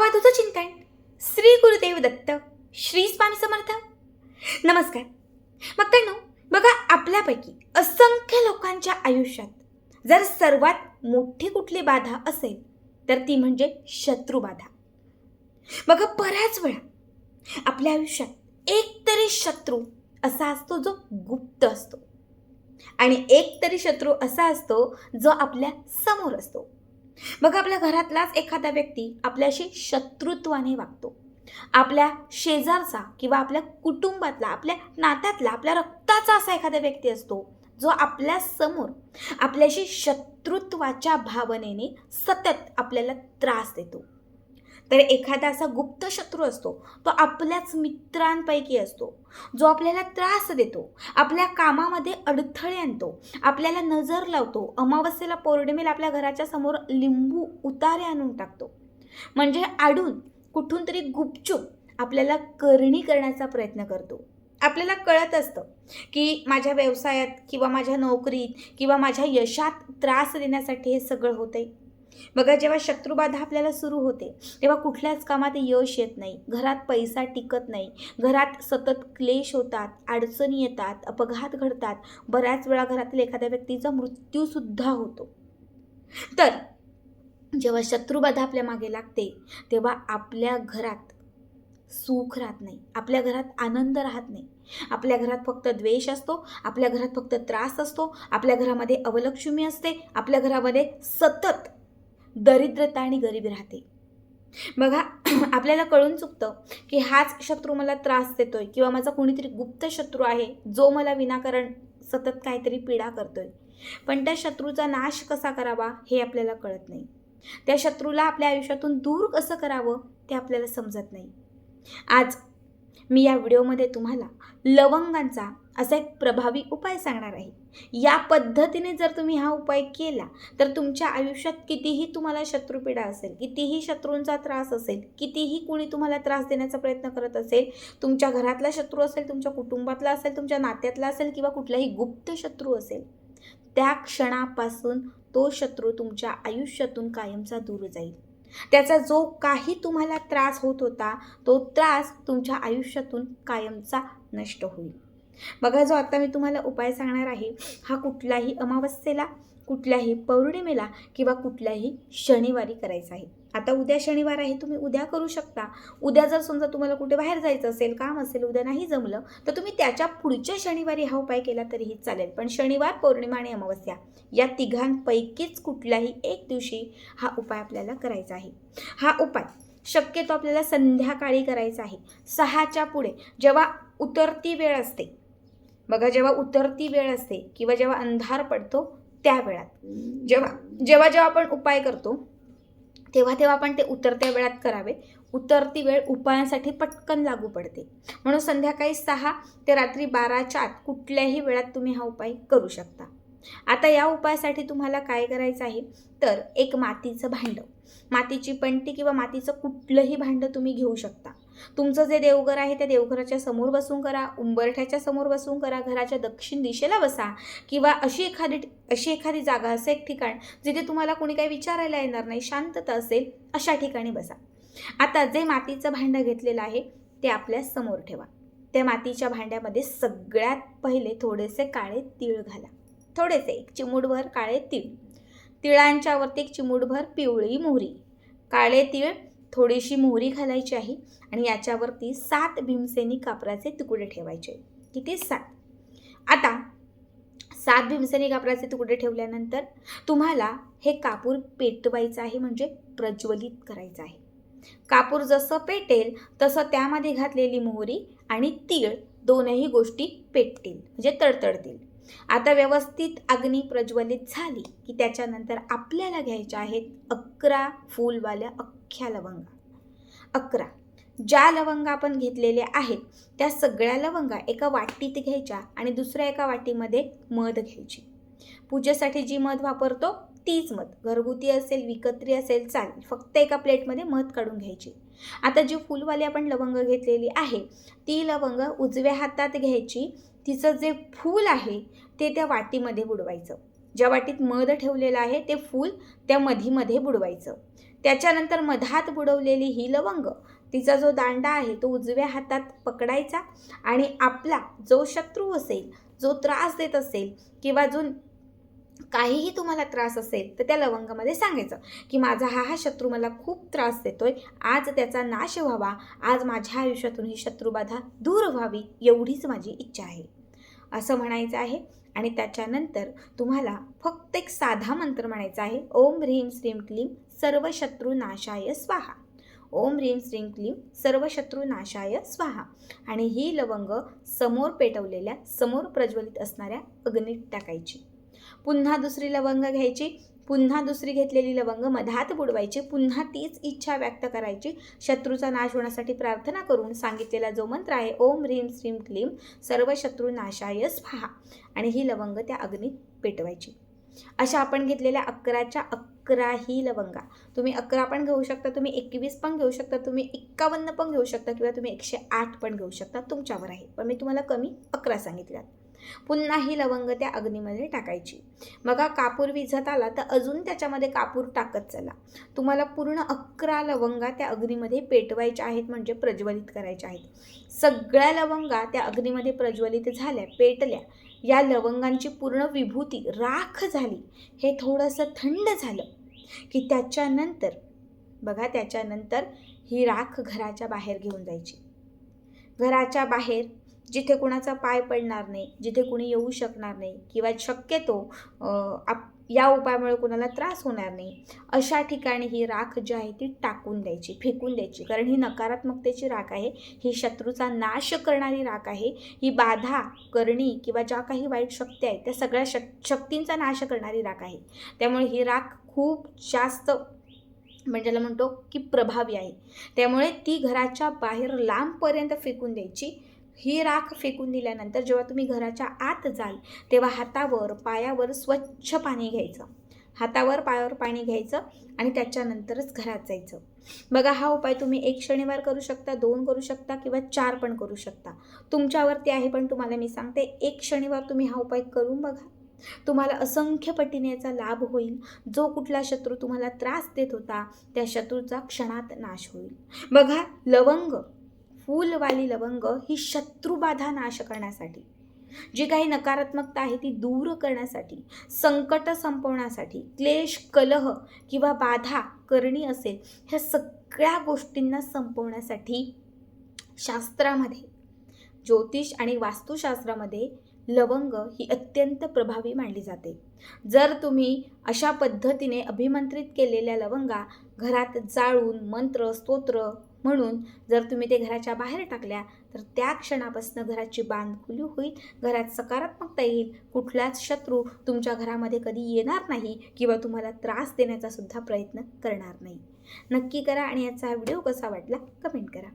अवधूत चिंतन. श्री गुरुदेव दत्त श्री स्वामी समर्थ. नमस्कार. मग काय बघा आपल्यापैकी असंख्य लोकांच्या आयुष्यात जर सर्वात मोठी कुठली बाधा असेल तर ती म्हणजे शत्रुबाधा बघा बऱ्याच वेळा आपल्या आयुष्यात एक तरी शत्रू असा असतो जो गुप्त असतो. आणि एक तरी शत्रू असा असतो जो आपल्यासमोर असतो. बघा आपल्या घरातलाच एखादा व्यक्ती आपल्याशी शत्रुत्वाने वागतो. आपल्या शेजारचा किंवा आपल्या कुटुंबातला आपल्या नात्यातला आपल्या रक्ताचा असा एखादा व्यक्ती असतो जो आपल्यासमोर आपल्याशी शत्रुत्वाच्या भावनेने सतत आपल्याला त्रास देतो. तर एखादा असा गुप्त शत्रू असतो. तो आपल्याच मित्रांपैकी असतो. जो आपल्याला त्रास देतो आपल्या कामामध्ये अडथळे आणतो आपल्याला नजर लावतो अमावस्येला पौर्णिमेला आपल्या घराच्या समोर लिंबू उतारे आणून टाकतो. म्हणजे आडून कुठून तरी गुपचूप आपल्याला करणी करण्याचा प्रयत्न करतो. आपल्याला कळत असतं की माझ्या व्यवसायात किंवा माझ्या नोकरीत किंवा माझ्या यशात त्रास देण्यासाठी हे सगळं होतंय. बघा जेव्हा शत्रुबाधा आपल्याला सुरू होते तेव्हा कुठल्याच कामात यश येत नाही. घरात पैसा टिकत नाही. घरात सतत क्लेश होतात अडचणी येतात अपघात घडतात. बऱ्याच वेळा घरातील एखाद्या व्यक्तीचा मृत्यूसुद्धा होतो. तर जेव्हा शत्रुबाधा आपल्या मागे लागते तेव्हा आपल्या घरात सुख राहत नाही. आपल्या घरात आनंद राहत नाही. आपल्या घरात फक्त द्वेष असतो आपल्या घरात फक्त त्रास असतो आपल्या घरामध्ये अवलक्ष्मी असते आपल्या घरामध्ये सतत दरिद्रता आणि गरिबी राहते. बघा आपल्याला कळून चुकतं की हाच शत्रू मला त्रास देतोय किंवा माझा कोणीतरी गुप्त शत्रू आहे जो मला विनाकारण सतत काहीतरी पीडा करतोय. पण त्या शत्रूचा नाश कसा करावा हे आपल्याला कळत नाही. त्या शत्रूला आपल्या आयुष्यातून दूर कसं करावं ते आपल्याला समजत नाही. आज मी या व्हिडिओमध्ये तुम्हाला लवंगांचा असा एक प्रभावी उपाय सांगणार आहे. या पद्धतीने जर तुम्ही हा उपाय केला तर तुमच्या आयुष्यात कितीही तुम्हाला शत्रुपीडा असेल कितीही शत्रूंचा त्रास असेल कितीही कुणी तुम्हाला त्रास देण्याचा प्रयत्न करत असेल तुमच्या घरातला शत्रू असेल तुमच्या कुटुंबातला असेल तुमच्या नात्यातला असेल किंवा कुठलाही गुप्त शत्रू असेल त्या क्षणापासून तो शत्रू तुमच्या आयुष्यातून कायमचा दूर जाईल. त्याचा जो काही तुम्हाला त्रास होत होता तो त्रास तुमच्या आयुष्यातून कायमचा नष्ट होईल. बघा जो आता मी तुम्हाला उपाय सांगणार आहे हा कुठल्याही अमावस्येला कुठल्याही पौर्णिमेला किंवा कुठल्याही शनिवारी करायचा आहे. आता उद्या शनिवार आहे तुम्ही उद्या करू शकता. उद्या जर समजा तुम्हाला कुठे बाहेर जायचं असेल काम असेल उद्या नाही जमलं तर तुम्ही त्याच्या पुढच्या शनिवारी हा उपाय केला तरीही चालेल. पण शनिवार पौर्णिमा आणि अमावस्या या तिघांपैकीच कुठल्याही एक दिवशी हा उपाय आपल्याला करायचा आहे. हा उपाय शक्यतो आपल्याला संध्याकाळी करायचा आहे. सहाच्या पुढे जेव्हा उतरती वेळ असते बघा जेव्हा उतरती वेळ असते किंवा जेव्हा अंधार पडतो त्या वेळात. जेव्हा जेव्हा जेव्हा आपण उपाय करतो तेव्हा तेव्हा आपण ते उतरत्या वेळात करावे. उतरती वेळ उपायासाठी पटकन लागू पडते. म्हणून संध्याकाळी सहा ते रात्री बाराच्या आत कुठल्याही वेळात तुम्ही हा उपाय करू शकता. आता या उपायासाठी तुम्हाला काय करायचं आहे? तर एक मातीचं भांडं. मातीची पंटी किंवा मातीचं कुठलंही भांडं तुम्ही घेऊ शकता. तुमचं जे देवघर आहे त्या देवघराच्या समोर बसून करा. उंबरठ्याच्या समोर बसून करा. घराच्या दक्षिण दिशेला बसा. किंवा अशी एखादी अशी एखादी जागा असं एक ठिकाण जिथे तुम्हाला कोणी काही विचारायला येणार नाही शांतता असेल अशा ठिकाणी बसा. आता जे मातीचं भांडं घेतलेलं आहे ते आपल्यासमोर ठेवा. त्या मातीच्या भांड्यामध्ये सगळ्यात पहिले थोडेसे काळे तीळ घाला. थोडेसे एक चिमूटभर काळे तीळ. तिळांच्यावरती एक चिमूटभर पिवळी मोहरी. काळे तीळ थोडीशी मोहरी घालायची आहे आणि याच्यावरती सात भीमसेनी कापराचे तुकडे ठेवायचे. किती? सात. आता सात भीमसेनी कापराचे तुकडे ठेवल्यानंतर तुम्हाला हे कापूर पेटवायचं आहे म्हणजे प्रज्वलित करायचं आहे. कापूर जसं पेटेल तसं त्यामध्ये घातलेली मोहरी आणि तीळ दोनही गोष्टी पेटतील म्हणजे तडतडतील. आता व्यवस्थित अग्नी प्रज्वलित झाली की त्याच्यानंतर आपल्याला घ्यायच्या आहेत अकरा फूलवाल्या अख्ख्या लवंगा. अकरा. ज्या लवंगा आपण घेतलेल्या आहेत त्या सगळ्या लवंगा एका वाटीत घ्यायच्या आणि दुसऱ्या एका वाटीमध्ये मध घ्यायची. पूजेसाठी जी मध वापरतो तीच मध. घरगुती असेल विकत्री असेल चालेल. फक्त एका प्लेटमध्ये मध काढून घ्यायची. आता जी फुलवाली आपण लवंग घेतलेली आहे ती लवंग उजव्या हातात घ्यायची तिचं जे फूल आहे ते त्या वाटीमध्ये बुडवायचं. ज्या वाटीत मध ठेवलेलं आहे ते फूल त्या मधीमध्ये बुडवायचं. त्याच्यानंतर मधात बुडवलेली ही लवंग तिचा जो दांडा आहे तो उजव्या हातात पकडायचा आणि आपला जो शत्रू असेल जो त्रास देत असेल किंवा जो काहीही तुम्हाला त्रास असेल तर त्या लवंगामध्ये सांगायचं की माझा हा हा शत्रू मला खूप त्रास देतोय आज त्याचा नाश व्हावा आज माझ्या आयुष्यातून ही शत्रुबाधा दूर व्हावी एवढीच माझी इच्छा आहे. असं म्हणायचं आहे आणि त्याच्यानंतर तुम्हाला फक्त एक साधा मंत्र म्हणायचा आहे ओम ह्रीम श्रीम क्लीम सर्व शत्रू नाशाय स्वाहा. ओम ह्रीम श्रीम क्लीम सर्व शत्रू नाशाय स्वाहा. आणि ही लवंग समोर पेटवलेल्या समोर प्रज्वलित असणाऱ्या अग्नीत टाकायची. पुन्हा दुसरी लवंग घ्यायची पुन्हा दुसरी घेतलेली लवंग मधात बुडवायची पुन्हा तीच इच्छा व्यक्त करायची. शत्रूचा नाश होण्यासाठी प्रार्थना करून सांगितलेला जो मंत्र आहे ओम ह्रीम श्रीम क्लीम सर्व शत्रू नाशाय स्फहा आणि ही लवंग त्या अग्नीत पेटवायची. अशा आपण घेतलेल्या अकराच्या अकरा ही लवंगा. तुम्ही अकरा पण घेऊ शकता तुम्ही एकवीस पण घेऊ शकता तुम्ही एक्कावन्न पण घेऊ शकता किंवा तुम्ही एकशे आठ पण घेऊ शकता तुमच्यावर आहे. पण मी तुम्हाला कमी अकरा सांगितल्यात. पुन्हा ही लवंग त्या अग्नीमध्ये टाकायची. मग कापूर विझत आला तर अजून त्याच्यामध्ये कापूर टाकत चला. तुम्हाला पूर्ण अकरा लवंगा त्या अग्नीमध्ये पेटवायच्या आहेत म्हणजे प्रज्वलित करायच्या आहेत. सगळ्या लवंगा त्या अग्नीमध्ये प्रज्वलित झाल्या पेटल्या. या लवंगांची पूर्ण विभूती राख झाली. हे थोडंसं थंड झालं की त्याच्यानंतर बघा त्याच्यानंतर ही राख घराच्या बाहेर घेऊन जायची. घराच्या बाहेर जिथे कुणाचा पाय पडणार नाही जिथे कुणी येऊ शकणार नाही किंवा शक्यतो आप या उपायामुळे कुणाला त्रास होणार नाही अशा ठिकाणी ही राख जी आहे ती टाकून द्यायची फेकून द्यायची. कारण ही नकारात्मकतेची राख आहे ही शत्रूचा नाश करणारी राख आहे ही बाधा करणी किंवा ज्या काही वाईट शक्ती आहेत त्या सगळ्या शक शक्तींचा नाश करणारी राख आहे. त्यामुळे ही राख खूप जास्त म्हणजे ज्याला म्हणतो की प्रभावी आहे. त्यामुळे ती घराच्या बाहेर लांबपर्यंत फेकून द्यायची. ही राख फेकून दिल्यानंतर जेव्हा तुम्ही घराच्या आत जाल तेव्हा हातावर पायावर स्वच्छ पाणी घ्यायचं. हातावर पायावर पाणी घ्यायचं आणि त्याच्यानंतरच घरात जायचं. बघा हा उपाय तुम्ही एक शनिवार करू शकता दोन करू शकता किंवा चार पण करू शकता. तुमच्यावरती आहे पण तुम्हाला मी सांगते एक शनिवार तुम्ही हा उपाय करून बघा. तुम्हाला असंख्य पटीने याचा लाभ होईल. जो कुठला शत्रू तुम्हाला त्रास देत होता त्या शत्रूचा क्षणात नाश होईल. बघा लवंग. फूलवाली लवंग ही शत्रुबाधा नाश करण्यासाठी जी काही नकारात्मकता आहे ती दूर करण्यासाठी संकट संपवण्यासाठी क्लेश कलह किंवा बाधा करणी असेल ह्या सगळ्या गोष्टींना संपवण्यासाठी शास्त्रामध्ये ज्योतिष आणि वास्तुशास्त्रामध्ये लवंग ही अत्यंत प्रभावी मानली जाते. जर तुम्ही अशा पद्धतीने अभिमंत्रित केलेल्या लवंगा घरात जाळून मंत्र स्तोत्र म्हणून जर तुम्ही ते घराच्या बाहेर टाकल्या तर त्या क्षणापासून घराची बांधखुली होईल घरात सकारात्मकता येईल. कुठलाच शत्रू तुमच्या घरामध्ये कधी येणार नाही किंवा तुम्हाला त्रास देण्याचा सुद्धा प्रयत्न करणार नाही. नक्की करा आणि याचा व्हिडिओ कसा वाटला कमेंट करा.